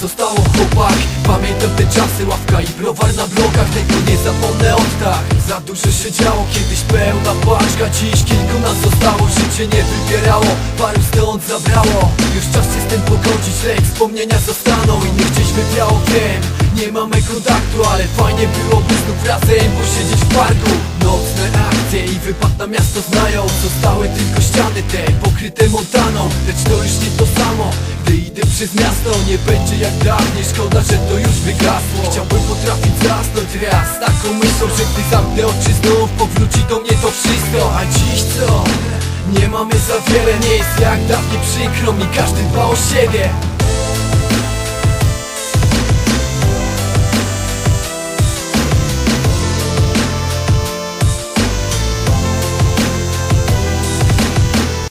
zostało chłopak Pamiętam te czasy, ławka i browar na blokach. Tego nie zapomnę od tak. Za dużo się działo, kiedyś pełna paczka Dziś życie nie wybierało. Paru stąd zabrało. Już czas się z tym pogodzić, wspomnienia zostaną I nie gdzieś wywiało, wiem Nie mamy kontaktu, ale fajnie byłoby znów razem posiedzieć w parku. Nocne akcje i wypad na miasto znają. Zostały tylko ściany te pokryte montaną Lecz to już nie to samo. Gdy idę przez miasto nie będzie jak dawniej. Szkoda, że to już wygasło. Chciałbym potrafić zasnąć raz Taką myślą, że gdy zamknę oczy znów Powróci do mnie to wszystko. A dziś co? Nie mamy za wiele, nie jest jak dawniej przykro mi Każdy dba o siebie